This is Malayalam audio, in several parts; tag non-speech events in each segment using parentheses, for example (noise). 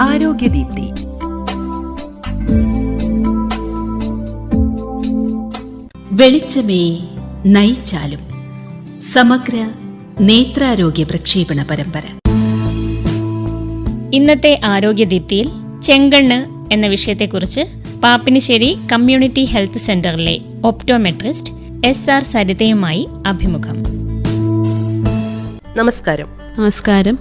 ആരോഗ്യദീപ്തി. വെളിച്ചമേ നയിച്ചാലും സമഗ്ര നേത്രാരോഗ്യ പ്രക്ഷേപണ പരമ്പര. ഇന്നത്തെ ആരോഗ്യദീപ്തിയിൽ ചെങ്കണ്ണ് എന്ന വിഷയത്തെക്കുറിച്ച് പാപ്പിനിശ്ശേരി കമ്മ്യൂണിറ്റി ഹെൽത്ത് സെന്ററിലെ ഒപ്റ്റോമെട്രിസ്റ്റ് എസ് ആർ സരിതയുമായി അഭിമുഖം. നമസ്കാരം. നമസ്കാരം.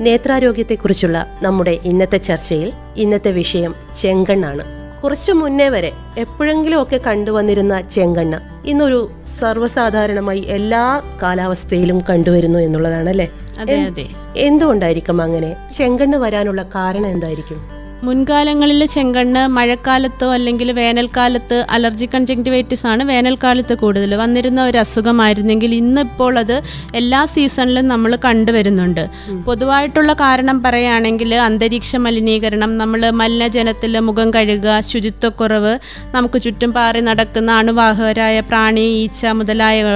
നേത്രാരോഗ്യത്തെക്കുറിച്ചുള്ള നമ്മുടെ ഇന്നത്തെ ചർച്ചയിൽ ഇന്നത്തെ വിഷയം ചെങ്കണ്ണാണ്. കുറച്ചു മുന്നേ വരെ എപ്പോഴെങ്കിലും ഒക്കെ കണ്ടുവന്നിരുന്ന ചെങ്കണ്ണ് ഇന്നൊരു സർവസാധാരണമായി എല്ലാ കാലാവസ്ഥയിലും കണ്ടുവരുന്നു എന്നുള്ളതാണ് അല്ലേ എന്തുകൊണ്ടായിരിക്കും അങ്ങനെ? ചെങ്കണ്ണ് വരാനുള്ള കാരണം എന്തായിരിക്കും? മുൻകാലങ്ങളിൽ ചെങ്കണ്ണ് മഴക്കാലത്തോ അല്ലെങ്കിൽ വേനൽക്കാലത്ത് അലർജി കൺജങ്ടിവൈറ്റിസ് ആണ് വേനൽക്കാലത്ത് കൂടുതൽ. വന്നിരുന്ന ഒരു അസുഖമായിരുന്നെങ്കിൽ ഇന്നിപ്പോൾ അത് എല്ലാ സീസണിലും നമ്മൾ കണ്ടുവരുന്നുണ്ട്. പൊതുവായിട്ടുള്ള കാരണം പറയുകയാണെങ്കിൽ അന്തരീക്ഷ മലിനീകരണം നമ്മൾ മലിനജനത്തിൽ മുഖം കഴുകുക ശുചിത്വക്കുറവ് നമുക്ക് ചുറ്റും പാറി നടക്കുന്ന അണുവാഹകരായ പ്രാണി ഈച്ച മുതലായവ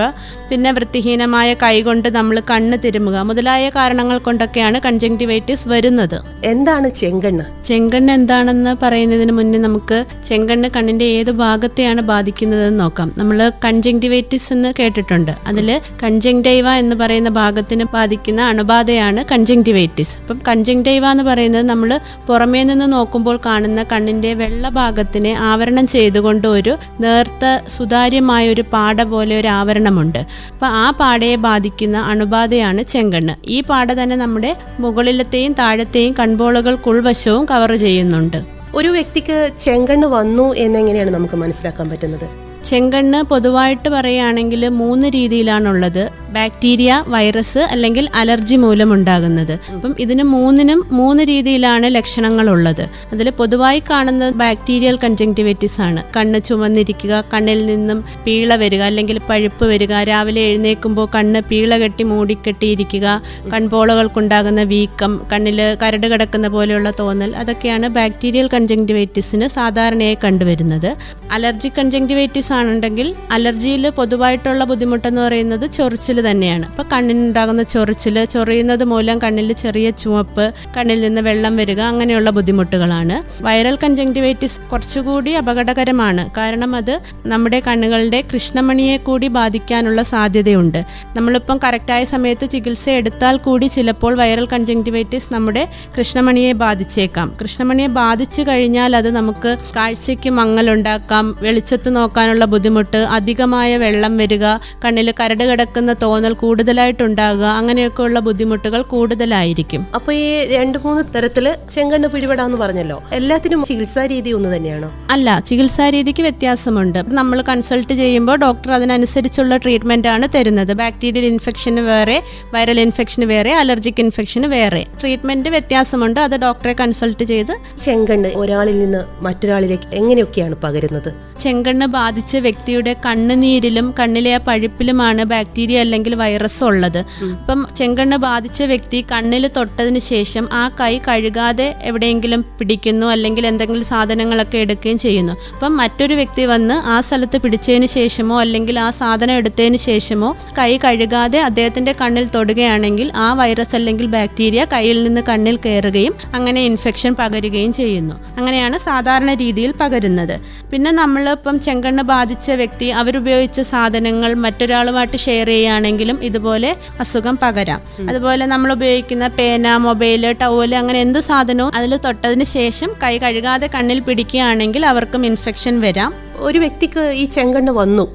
പിന്നെ വൃത്തിഹീനമായ കൈകൊണ്ട് നമ്മൾ കണ്ണ് തിരുമുക മുതലായ കാരണങ്ങൾ കൊണ്ടൊക്കെയാണ് കൺജങ്ടിവൈറ്റിസ് വരുന്നത്. എന്താണ് ചെങ്കണ്ണ്? ചെങ്കണ്ണ് എന്താണെന്ന് പറയുന്നതിന് മുന്നേ നമുക്ക് ചെങ്കണ്ണ് കണ്ണിന്റെ ഏത് ഭാഗത്തെയാണ് ബാധിക്കുന്നതെന്ന് നോക്കാം. നമ്മൾ കൺജങ്ടിവൈറ്റിസ് എന്ന് കേട്ടിട്ടുണ്ട്. അതിൽ കൺജങ്ടൈവ എന്ന് പറയുന്ന ഭാഗത്തിന് ബാധിക്കുന്ന അണുബാധയാണ് കൺജങ്ടിവൈറ്റിസ് അപ്പം കൺജങ്ടൈവ എന്ന് പറയുന്നത് നമ്മൾ പുറമേ നിന്ന് നോക്കുമ്പോൾ കാണുന്ന കണ്ണിന്റെ വെള്ള ഭാഗത്തിനെ ആവരണം ചെയ്തുകൊണ്ട് ഒരു നേർത്ത സുതാര്യമായ ഒരു പാട പോലെ ഒരു ആവരണമുണ്ട്. അപ്പോൾ ആ പാടയെ ബാധിക്കുന്ന അണുബാധയാണ് ചെങ്കണ്ണ്. ഈ പാട തന്നെ നമ്മുടെ മുകളിലത്തെയും താഴത്തെയും കൺപോളകൾക്ക് ഉൾവശവും കവർ ചെയ്യുന്നുണ്ട്. ഒരു വ്യക്തിക്ക് ചെങ്കണ്ണ് വന്നു എന്നെങ്ങനെയാണ് നമുക്ക് മനസ്സിലാക്കാൻ പറ്റുന്നത്? ചെങ്കണ്ണ് പൊതുവായിട്ട് പറയുകയാണെങ്കിൽ മൂന്ന് രീതിയിലാണുള്ളത്. ബാക്ടീരിയ വൈറസ് അല്ലെങ്കിൽ അലർജി മൂലം ഉണ്ടാകുന്നത് അപ്പം ഇതിന് മൂന്നിനും മൂന്ന് രീതിയിലാണ് ലക്ഷണങ്ങൾ ഉള്ളത് അതിൽ പൊതുവായി കാണുന്നത് ബാക്ടീരിയൽ കൺജങ്ടിവൈറ്റിസ് ആണ്. കണ്ണ് ചുമന്നിരിക്കുക കണ്ണിൽ നിന്നും പീള വരിക അല്ലെങ്കിൽ പഴുപ്പ് വരിക രാവിലെ എഴുന്നേൽക്കുമ്പോൾ കണ്ണ് പീള കെട്ടി മൂടിക്കെട്ടിയിരിക്കുക കൺപോളകൾക്കുണ്ടാകുന്ന വീക്കം കണ്ണിൽ കരട് കിടക്കുന്ന പോലെയുള്ള തോന്നൽ അതൊക്കെയാണ് ബാക്ടീരിയൽ കൺജങ്ടിവൈറ്റിസിന് സാധാരണയായി കണ്ടുവരുന്നത്. അലർജി കൺജങ്ക്ടിവൈറ്റിസ് ആണെന്നുണ്ടെങ്കിൽ അലർജിയിൽ പൊതുവായിട്ടുള്ള ബുദ്ധിമുട്ടെന്ന് പറയുന്നത് ചൊറിച്ചിൽ തന്നെയാണ്. അപ്പോൾ കണ്ണിനുണ്ടാകുന്ന ചൊറിച്ചിൽ ചൊറിയുന്നത് മൂലം കണ്ണിൽ ചെറിയ ചുവപ്പ് കണ്ണിൽ നിന്ന് വെള്ളം വരിക അങ്ങനെയുള്ള ബുദ്ധിമുട്ടുകളാണ്. വൈറൽ കൺജങ്ടിവൈറ്റിസ് കുറച്ചുകൂടി അപകടകരമാണ്. കാരണം അത് നമ്മുടെ കണ്ണുകളുടെ കൃഷ്ണമണിയെ കൂടി ബാധിക്കാനുള്ള സാധ്യതയുണ്ട്. നമ്മളിപ്പം കറക്റ്റായ സമയത്ത് ചികിത്സ എടുത്താൽ കൂടി ചിലപ്പോൾ വൈറൽ കൺജങ്ടിവൈറ്റിസ് നമ്മുടെ കൃഷ്ണമണിയെ ബാധിച്ചേക്കാം. കൃഷ്ണമണിയെ ബാധിച്ചു കഴിഞ്ഞാൽ അത് നമുക്ക് കാഴ്ചയ്ക്ക് മങ്ങലുണ്ടാക്കാം വെളിച്ചത്ത് നോക്കാനുള്ള ബുദ്ധിമുട്ട് അധികമായ വെള്ളം വരിക കണ്ണിൽ കരട് കിടക്കുന്ന തോന്നൽ കൂടുതലായിട്ടുണ്ടാകുക അങ്ങനെയൊക്കെയുള്ള ബുദ്ധിമുട്ടുകൾ കൂടുതലായിരിക്കും. അപ്പൊ ഈ രണ്ട് മൂന്ന് തരത്തിൽ ചെങ്കണ്ണ് പിടിപെടാന്ന് പറഞ്ഞല്ലോ. എല്ലാത്തിനും ചികിത്സാ രീതി ഒന്ന് തന്നെയാണോ? അല്ല ചികിത്സാ രീതിക്ക് വ്യത്യാസമുണ്ട്. നമ്മൾ കൺസൾട്ട് ചെയ്യുമ്പോൾ ഡോക്ടർ അതിനനുസരിച്ചുള്ള ട്രീറ്റ്മെന്റ് ആണ് തരുന്നത്. ബാക്ടീരിയൽ ഇൻഫെക്ഷന് വേറെ വൈറൽ ഇൻഫെക്ഷന് വേറെ അലർജിക് ഇൻഫെക്ഷന് വേറെ. ട്രീറ്റ്മെന്റ് വ്യത്യാസമുണ്ട്. അത് ഡോക്ടറെ കൺസൾട്ട് ചെയ്ത് ചെങ്കണ്ണ് ഒരാളിൽ നിന്ന് മറ്റൊരാളിലേക്ക് എങ്ങനെയൊക്കെയാണ് പകരുന്നത്? ചെങ്കണ്ണ് ബാധിച്ച വ്യക്തിയുടെ കണ്ണുനീരിലും കണ്ണിലെ ആ പഴുപ്പിലുമാണ് ബാക്ടീരിയ അല്ലെങ്കിൽ വൈറസ് ഉള്ളത്. അപ്പം ചെങ്കണ്ണ് ബാധിച്ച വ്യക്തി കണ്ണിൽ തൊട്ടതിന് ശേഷം ആ കൈ കഴുകാതെ എവിടെയെങ്കിലും പിടിക്കുന്നു അല്ലെങ്കിൽ എന്തെങ്കിലും സാധനങ്ങളൊക്കെ എടുക്കുകയും ചെയ്യുന്നു. അപ്പം മറ്റൊരു വ്യക്തി വന്ന് ആ സ്ഥലത്ത് പിടിച്ചതിന് ശേഷമോ അല്ലെങ്കിൽ ആ സാധനം എടുത്തതിന് ശേഷമോ കൈ കഴുകാതെ അദ്ദേഹത്തിന്റെ കണ്ണിൽ തൊടുകയാണെങ്കിൽ ആ വൈറസ് അല്ലെങ്കിൽ ബാക്ടീരിയ കയ്യിൽ നിന്ന് കണ്ണിൽ കയറുകയും അങ്ങനെ ഇൻഫെക്ഷൻ പകരുകയും ചെയ്യുന്നു. അങ്ങനെയാണ് സാധാരണ രീതിയിൽ പകരുന്നത്. പിന്നെ നമ്മളിപ്പം ചെങ്കണ്ണ് ബാധിച്ച വ്യക്തി അവരുപയോഗിച്ച സാധനങ്ങൾ മറ്റൊരാളുമായിട്ട് ഷെയർ ചെയ്യുകയാണെങ്കിലും ഇതുപോലെ അസുഖം പകരാം. അതുപോലെ നമ്മൾ ഉപയോഗിക്കുന്ന പേന മൊബൈൽ ടവൽ അങ്ങനെ എന്ത് സാധനവും അതിൽ തൊട്ടതിന് ശേഷം കൈ കഴുകാതെ കണ്ണിൽ പിടിക്കുകയാണെങ്കിൽ അവർക്കും ഇൻഫെക്ഷൻ വരാം. ഒരു വ്യക്തിക്ക് ഈ ചെങ്കണ്ണ് വന്നു.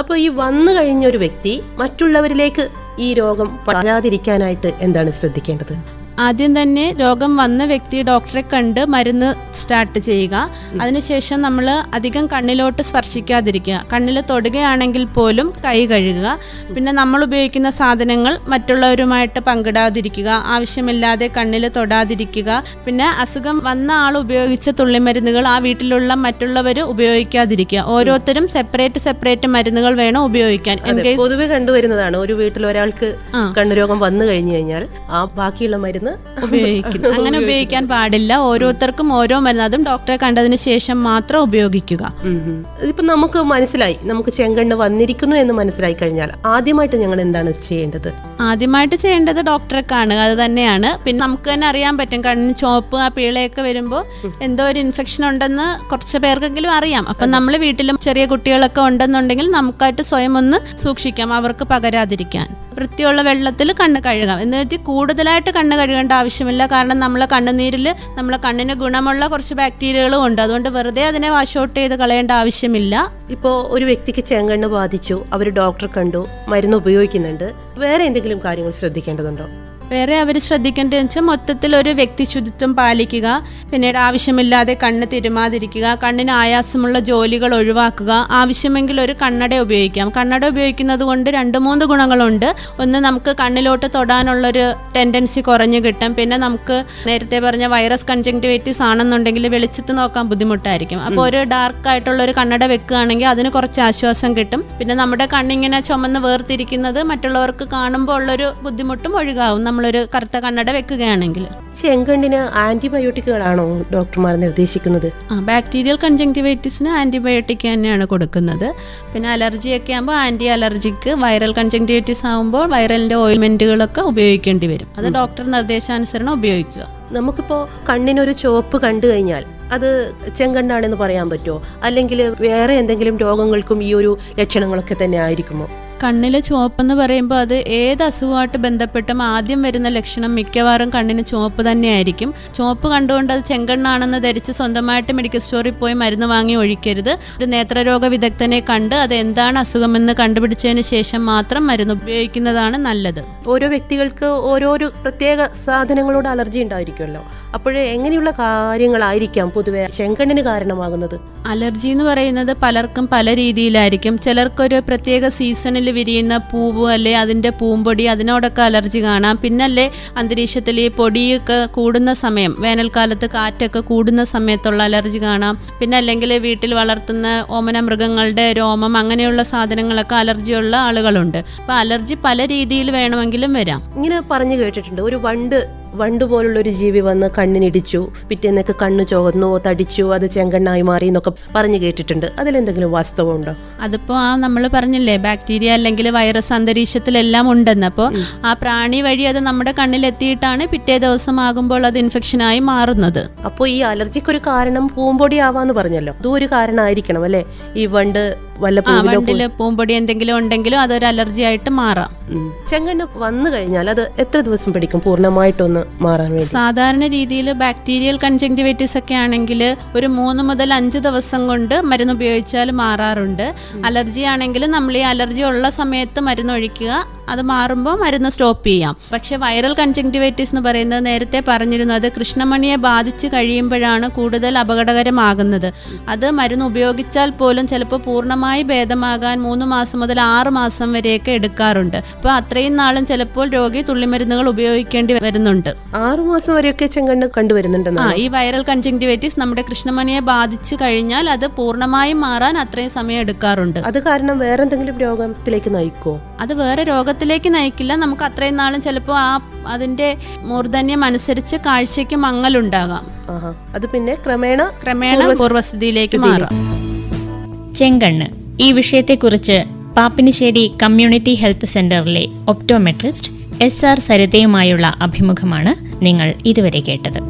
അപ്പോൾ ഈ വന്നു കഴിഞ്ഞ ഒരു വ്യക്തി മറ്റുള്ളവരിലേക്ക് ഈ രോഗം പടരാതിരിക്കാനായിട്ട് എന്താണ് ശ്രദ്ധിക്കേണ്ടത്? ആദ്യം തന്നെ രോഗം വന്ന വ്യക്തി ഡോക്ടറെ കണ്ട് മരുന്ന് സ്റ്റാർട്ട് ചെയ്യുക. അതിനുശേഷം നമ്മൾ അധികം കണ്ണിലോട്ട് സ്പർശിക്കാതിരിക്കുക. കണ്ണിൽ തൊടുകയാണെങ്കിൽ പോലും കൈ കഴുകുക. പിന്നെ നമ്മൾ ഉപയോഗിക്കുന്ന സാധനങ്ങൾ മറ്റുള്ളവരുമായിട്ട് പങ്കിടാതിരിക്കുക. ആവശ്യമില്ലാതെ കണ്ണിൽ തൊടാതിരിക്കുക. പിന്നെ അസുഖം വന്ന ആൾ ഉപയോഗിച്ച തുള്ളിമരുന്നുകൾ ആ വീട്ടിലുള്ള മറ്റുള്ളവർ ഉപയോഗിക്കാതിരിക്കുക. ഓരോരുത്തരും സെപ്പറേറ്റ് സെപ്പറേറ്റ് മരുന്നുകൾ വേണം ഉപയോഗിക്കാൻ. പൊതുവെ കണ്ടുവരുന്നതാണ്. ഒരു വീട്ടിൽ ഒരാൾക്ക് കണ്ണുരോഗം വന്നു കഴിഞ്ഞു കഴിഞ്ഞാൽ ആ ബാക്കിയുള്ള മരുന്ന് ഉപയോഗിക്കുന്നു. (laughs) അങ്ങനെ ഉപയോഗിക്കാൻ പാടില്ല. ഓരോരുത്തർക്കും ഓരോ മരുന്ന്. അതും ഡോക്ടറെ കണ്ടതിന് ശേഷം മാത്രം ഉപയോഗിക്കുക. ഉം. നമുക്ക് മനസ്സിലായി. നമുക്ക് ചെങ്കണ്ണ് വന്നിരിക്കുന്നു എന്ന് മനസ്സിലായി കഴിഞ്ഞാൽ ആദ്യമായിട്ട് ഞങ്ങൾ എന്താണ് ചെയ്യേണ്ടത്? ആദ്യമായിട്ട് ചെയ്യേണ്ടത് ഡോക്ടറെ കാണുക. അത് തന്നെയാണ്. പിന്നെ നമുക്ക് തന്നെ അറിയാൻ പറ്റും. കണ്ണിന് ചോപ്പ് ആ പീളയൊക്കെ വരുമ്പോൾ എന്തോ ഒരു ഇൻഫെക്ഷൻ ഉണ്ടെന്ന് കുറച്ച് പേർക്കെങ്കിലും അറിയാം. അപ്പം നമ്മൾ വീട്ടിലും ചെറിയ കുട്ടികളൊക്കെ ഉണ്ടെന്നുണ്ടെങ്കിൽ നമുക്കായിട്ട് സ്വയം ഒന്ന് സൂക്ഷിക്കാം. അവർക്ക് പകരാതിരിക്കാൻ. വൃത്തിയുള്ള വെള്ളത്തിൽ കണ്ണ് കഴുകാം. എന്ന് വെച്ചാൽ കൂടുതലായിട്ട് കണ്ണ് കഴുകേണ്ട ആവശ്യമില്ല. കാരണം നമ്മളെ കണ്ണുനീരിൽ നമ്മളെ കണ്ണിന് ഗുണമുള്ള കുറച്ച് ബാക്ടീരിയകളും ഉണ്ട്. അതുകൊണ്ട് വെറുതെ അതിനെ വാഷ് ഔട്ട് ചെയ്ത് കളയേണ്ട ആവശ്യമില്ല. ഇപ്പോൾ ഒരു വ്യക്തിക്ക് ചെങ്കണ്ണ് ബാധിച്ചു. അവർ ഡോക്ടർ കണ്ടു. മരുന്ന് ഉപയോഗിക്കുന്നുണ്ട്. വേറെ എന്തെങ്കിലും കാര്യങ്ങൾ ശ്രദ്ധിക്കേണ്ടതുണ്ടോ? വേറെ അവർ ശ്രദ്ധിക്കേണ്ടതെന്ന് വെച്ചാൽ മൊത്തത്തിൽ ഒരു വ്യക്തി ശുചിത്വം പാലിക്കുക പിന്നീട് ആവശ്യമില്ലാതെ കണ്ണ് തിരുമാതിരിക്കുക കണ്ണിന് ആയാസമുള്ള ജോലികൾ ഒഴിവാക്കുക ആവശ്യമെങ്കിൽ ഒരു കണ്ണട ഉപയോഗിക്കാം. കണ്ണട ഉപയോഗിക്കുന്നത് കൊണ്ട് രണ്ട് മൂന്ന് ഗുണങ്ങളുണ്ട്. ഒന്ന് നമുക്ക് കണ്ണിലോട്ട് തൊടാനുള്ളൊരു ടെൻഡൻസി കുറഞ്ഞു കിട്ടും. പിന്നെ നമുക്ക് നേരത്തെ പറഞ്ഞ വൈറസ് കൺജങ്ക്ടിവൈറ്റിസ് ആണെന്നുണ്ടെങ്കിൽ വെളിച്ചത്ത് നോക്കാൻ ബുദ്ധിമുട്ടായിരിക്കും. അപ്പോൾ ഒരു ഡാർക്ക് ആയിട്ടുള്ള ഒരു കണ്ണട വെക്കുകയാണെങ്കിൽ അതിന് കുറച്ച് ആശ്വാസം കിട്ടും. പിന്നെ നമ്മുടെ കണ്ണിങ്ങനെ ചുമന്ന് വേർതിരിക്കുന്നത് മറ്റുള്ളവർക്ക് കാണുമ്പോൾ ഉള്ളൊരു ബുദ്ധിമുട്ടും ഒഴികാവും നമ്മളൊരു കറുത്ത കണ്ണട വെക്കുകയാണെങ്കിൽ. ചെങ്കണ്ണിന് ആന്റിബയോട്ടിക്കുകളാണോ ഡോക്ടർമാർ നിർദ്ദേശിക്കുന്നത്? ആ ബാക്ടീരിയൽ കൺജങ്ക്റ്റിവൈറ്റിസിന് ആന്റിബയോട്ടിക് തന്നെയാണ് കൊടുക്കുന്നത്. പിന്നെ അലർജി ഒക്കെ ആകുമ്പോൾ ആന്റി അലർജിക്ക് വൈറൽ കൺജങ്ക്റ്റിവൈറ്റിസ് ആകുമ്പോൾ വൈറലിന്റെ ഓയിൽമെന്റുകളൊക്കെ ഉപയോഗിക്കേണ്ടി വരും. അത് ഡോക്ടർ നിർദ്ദേശാനുസരണം ഉപയോഗിക്കുക. നമുക്കിപ്പോൾ കണ്ണിനൊരു ചുവപ്പ് കണ്ടു കഴിഞ്ഞാൽ അത് ചെങ്കണ്ണാണെന്ന് പറയാൻ പറ്റുമോ? അല്ലെങ്കിൽ വേറെ എന്തെങ്കിലും രോഗങ്ങൾക്കും ഈ ഒരു ലക്ഷണങ്ങളൊക്കെ തന്നെ ആയിരിക്കുമോ? കണ്ണിൽ ചുവപ്പെന്ന് പറയുമ്പോൾ അത് ഏത് അസുഖമായിട്ട് ബന്ധപ്പെട്ടും ആദ്യം വരുന്ന ലക്ഷണം മിക്കവാറും കണ്ണിന് ചുവപ്പ് തന്നെയായിരിക്കും. ചുവപ്പ് കണ്ടുകൊണ്ട് അത് ചെങ്കണ്ണാണെന്ന് ധരിച്ച് സ്വന്തമായിട്ട് മെഡിക്കൽ സ്റ്റോറിൽ പോയി മരുന്ന് വാങ്ങി ഒഴിക്കരുത്. ഒരു നേത്രരോഗ വിദഗ്ധനെ കണ്ട് അത് എന്താണ് അസുഖമെന്ന് കണ്ടുപിടിച്ചതിന് ശേഷം മാത്രം മരുന്ന് ഉപയോഗിക്കുന്നതാണ് നല്ലത്. ഓരോ വ്യക്തികൾക്ക് ഓരോരോ പ്രത്യേക സാധനങ്ങളോട് അലർജി ഉണ്ടായിരിക്കുമല്ലോ. അപ്പോഴേ എങ്ങനെയുള്ള കാര്യങ്ങളായിരിക്കാം പൊതുവെ ചെങ്കണ്ണിന് കാരണമാകുന്നത്? അലർജി എന്ന് പറയുന്നത് പലർക്കും പല രീതിയിലായിരിക്കും. ചിലർക്കൊരു പ്രത്യേക സീസണിൽ വിരിയുന്ന പൂവ് അല്ലെ അതിന്റെ പൂമ്പൊടി അതിനോടൊക്കെ അലർജി കാണാം. പിന്നല്ലേ അന്തരീക്ഷത്തിൽ ഈ പൊടിയൊക്കെ കൂടുന്ന സമയം വേനൽക്കാലത്ത് കാറ്റൊക്കെ കൂടുന്ന സമയത്തുള്ള അലർജി കാണാം. പിന്നെ അല്ലെങ്കിൽ വീട്ടിൽ വളർത്തുന്ന ഓമന മൃഗങ്ങളുടെ രോമം അങ്ങനെയുള്ള സാധനങ്ങളൊക്കെ അലർജിയുള്ള ആളുകളുണ്ട്. അപ്പോൾ അലർജി പല രീതിയിൽ വേണമെങ്കിലും വരാം. ഇങ്ങനെ പറഞ്ഞു കേട്ടിട്ടുണ്ട്. ഒരു വണ്ട് വണ്ട് പോലുള്ള ഒരു ജീവി വന്ന് കണ്ണിനിടിച്ചു പിറ്റേന്നൊക്കെ കണ്ണ് ചുവന്നു തടിച്ചു അത് ചെങ്കണ്ണായി മാറി എന്നൊക്കെ പറഞ്ഞു കേട്ടിട്ടുണ്ട്. അതിലെന്തെങ്കിലും വാസ്തവമുണ്ടോ? അതിപ്പോ ആ നമ്മൾ പറഞ്ഞില്ലേ ബാക്ടീരിയ അല്ലെങ്കിൽ വൈറസ് അന്തരീക്ഷത്തിലെല്ലാം ഉണ്ടെന്ന്. അപ്പോൾ ആ പ്രാണി വഴി അത് നമ്മുടെ കണ്ണിലെത്തിയിട്ടാണ് പിറ്റേ ദിവസം ആകുമ്പോൾ അത് ഇൻഫെക്ഷനായി മാറുന്നത്. അപ്പോൾ ഈ അലർജിക്ക് ഒരു കാരണം പൂമ്പൊടി ആവാന്ന് പറഞ്ഞല്ലോ. അതും ഒരു കാരണമായിരിക്കണം അല്ലേ? ഈ വണ്ട് വല്ല പൂമ്പൊടി എന്തെങ്കിലും ഉണ്ടെങ്കിലും അതൊരു അലർജി ആയിട്ട് മാറാം. ചെങ്കണ്ണ് വന്നു കഴിഞ്ഞാൽ അത് എത്ര ദിവസം പിടിക്കും? പൂർണമായിട്ടൊന്ന് മാറാൻ വേണ്ടി. സാധാരണ രീതിയിൽ ബാക്ടീരിയൽ കൺജങ്ക്ടിവൈറ്റിസ് ഒക്കെ ആണെങ്കിൽ ഒരു മൂന്ന് മുതൽ അഞ്ച് ദിവസം കൊണ്ട് മരുന്ന് ഉപയോഗിച്ചാൽ മാറാറുണ്ട്. അലർജി ആണെങ്കിൽ നമ്മൾ ഈ അലർജി ഉള്ള സമയത്ത് മരുന്ന് ഒഴിക്കുക. അത് മാറുമ്പോൾ മരുന്ന് സ്റ്റോപ്പ് ചെയ്യാം. പക്ഷേ വൈറൽ കൺജങ്ക്ടിവൈറ്റിസ് എന്ന് പറയുന്നത് നേരത്തെ പറഞ്ഞിരുന്നു അത് കൃഷ്ണമണിയെ ബാധിച്ച് കഴിയുമ്പോഴാണ് കൂടുതൽ അപകടകരമാകുന്നത്. അത് മരുന്ന് ഉപയോഗിച്ചാൽ പോലും ചിലപ്പോൾ പൂർണമായി ഭേദമാകാൻ മൂന്ന് മാസം മുതൽ ആറ് മാസം വരെയൊക്കെ എടുക്കാറുണ്ട്. അപ്പോൾ അത്രയും നാളും ചിലപ്പോൾ രോഗി തുള്ളിമരുന്നുകൾ ഉപയോഗിക്കേണ്ടി വരുന്നുണ്ട്. ആറു മാസം വരെയൊക്കെ ചെങ്കണ്ണ് കണ്ടുവരുന്നുണ്ട് ആ ഈ വൈറൽ കൺജങ്ക്ടിവൈറ്റിസ് നമ്മുടെ കൃഷ്ണമണിയെ ബാധിച്ച് കഴിഞ്ഞാൽ അത് പൂർണമായും മാറാൻ അത്രയും സമയം എടുക്കാറുണ്ട്. അത് കാരണം വേറെ എന്തെങ്കിലും രോഗത്തിലേക്ക് നയിക്കോ അത് വേറെ രോഗത്തിലേക്ക് നയിക്കില്ല. നമുക്ക് അത്രയും നാളും ചിലപ്പോൾ ആ അതിന്റെ മൂർധന്യം അനുസരിച്ച് കാഴ്ചയ്ക്ക് മങ്ങലുണ്ടാകാം. ഉണ്ടാകാം അത് പിന്നെ ക്രമേണ ക്രമേണ പൂർവസ്ഥിതിയിലേക്ക് മാറാം. ചെങ്കണ്ണ്. ഈ വിഷയത്തെക്കുറിച്ച് പാപ്പിനിശ്ശേരി കമ്മ്യൂണിറ്റി ഹെൽത്ത് സെന്ററിലെ ഒപ്റ്റോമെട്രിസ്റ്റ് എസ് ആർ സരിതയുമായുള്ള അഭിമുഖമാണ് നിങ്ങൾ ഇതുവരെ കേട്ടത്.